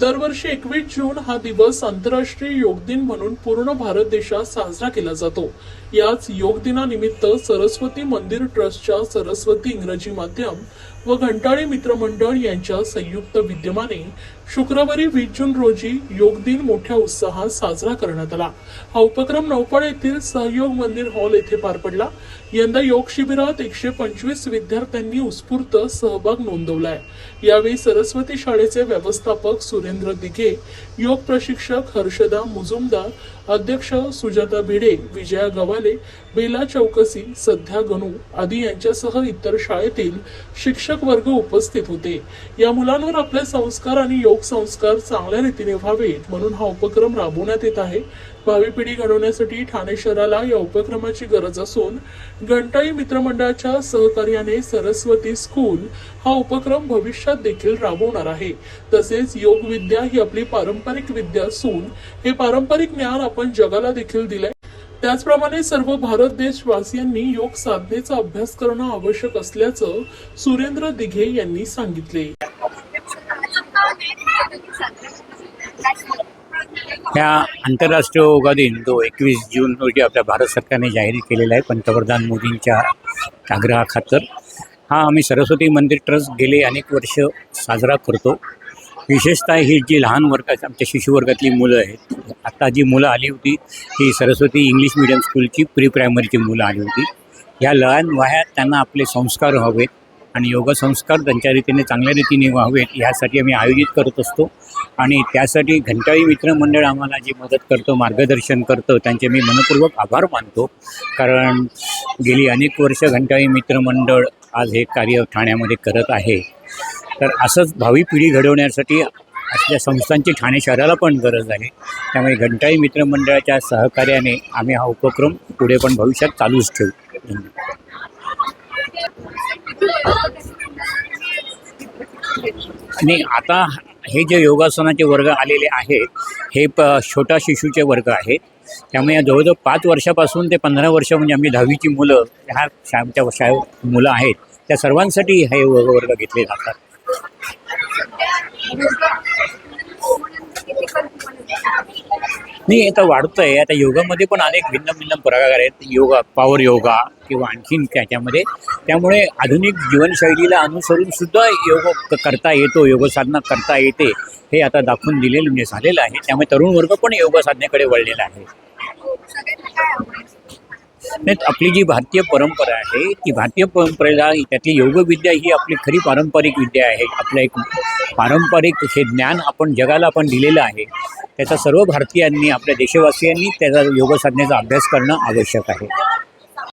दरवर्षी एकवीस जून हा दिवस आंतरराष्ट्रीय योग दिन म्हणून पूर्ण भारत देशात साजरा केला जातो. याच योग दिनानिमित्त सरस्वती मंदिर ट्रस्टच्या सरस्वती इंग्रजी माध्यम व घंटाळी मित्रमंडळ यांच्या संयुक्त विद्यमाने शुक्रवारी वीस जून रोजी योग दिन मोठ्या उत्साहात साजरा करण्यात आला. हा उपक्रम नौपाडा येथील सहयोग मंदिर हॉल येथे पार पडला. यंदा योग शिबिरात एकशे पंचवीस विद्यार्थ्यांनी उत्स्फूर्त सहभाग नोंदवलाय. यावेळी सरस्वती शाळेचे व्यवस्थापक सुरेंद्र दिघे योग प्रशिक्षक हर्षदा मुजुमदार अध्यक्ष सुजाता भिडे विजया गवाले बेला चौकसी सध्या गणू आदी यांच्यासह इतर शाळेतील शिक्षक वर्ग उपस्थित होते. या मुलांवर आपले संस्कार आणि योग लोकसंस्कार चांगल्या रीतीने व्हावेत म्हणून हा उपक्रम राबवण्यात येत आहे. भावी पिढी घडवण्यासाठी ठाणे शहराला या उपक्रमाची गरज असून घंटाई मित्रमंडळाच्या सहकार्याने सरस्वती स्कूल हा उपक्रम भविष्यात देखील राबवणार आहे. तसेच योग विद्या ही आपली पारंपरिक विद्या असून हे पारंपरिक ज्ञान आपण जगाला देखील दिलंय. त्याचप्रमाणे सर्व भारत देशवासियांनी योग साधनेचा अभ्यास करणं आवश्यक असल्याचं सुरेंद्र दिघे यांनी सांगितले. ह्या आंतरराष्ट्रीय योगा दिन जो एकवीस जून रोजी आपल्या भारत सरकारने जाहीर केलेला आहे पंतप्रधान मोदींच्या आग्रहाखातर हा आम्ही सरस्वती मंदिर ट्रस्ट गेले अनेक वर्ष साजरा करतो. विशेषतः ही जी लहान वर्गात आमच्या शिशुवर्गातली मुलं आहेत आता जी मुलं आली होती ही सरस्वती इंग्लिश मिडियम स्कूलची प्री प्रायमरीची मुलं आली होती. ह्या लहान वयात त्यांना आपले संस्कार हवेत आणि योग संस्कार त्यांच्या रीतीने चांगल्या रीतीने व्हावेत ह्यासाठी आम्ही आयोजित करत असतो. आणि त्यासाठी घंटाळी मित्रमंडळ आम्हाला जी मदत करतं मार्गदर्शन करतं त्यांचे मी मनपूर्वक आभार मानतो. कारण गेली अनेक वर्ष घंटाळी मित्रमंडळ आज हे कार्य ठाण्यामध्ये करत आहे. तर असंच भावी पिढी घडवण्यासाठी असल्या संस्थांची ठाणे शहराला पण गरज आहे. त्यामुळे घंटाळी मित्रमंडळाच्या सहकार्याने आम्ही हा उपक्रम पुढे पण भविष्यात चालूच ठेवू. आणि आता हे जे योगासनाचे वर्ग आलेले आहेत हे प छोटा शिशूचे वर्ग आहेत. त्यामुळे या जवळजवळ पाच वर्षापासून ते पंधरा वर्ष म्हणजे आम्ही दहावीची मुलं ह्या शाळेच्या शा मुलं आहेत. त्या सर्वांसाठी हे वर्ग वर्ग घेतले जातात. नाही आता वाढतं आहे आता योगामध्ये पण अनेक भिन्न भिन्न प्रकार आहेत. योगा पॉवर योगा किंवा आणखीन त्याच्यामध्ये त्यामुळे आधुनिक जीवनशैलीला अनुसरून सुद्धा योग क- करता येतो. योगसाधना करता येते. हे आता दाखवून दिलेलं म्हणजे झालेलं आहे. त्यामुळे तरुण वर्ग पण योगसाधनेकडे वळलेला आहे. नाही आपली जी भारतीय परंपरा आहे ती भारतीय परंपरेला त्यातली योगविद्या ही आपली खरी पारंपरिक विद्या आहे. आपलं एक पारंपरिक हे ज्ञान आपण जगाला आपण दिलेलं आहे. त्याचा सर्व भारतीयांनी आपल्या देशवासियांनी त्याचा योग साधनेचा अभ्यास करणं आवश्यक आहे.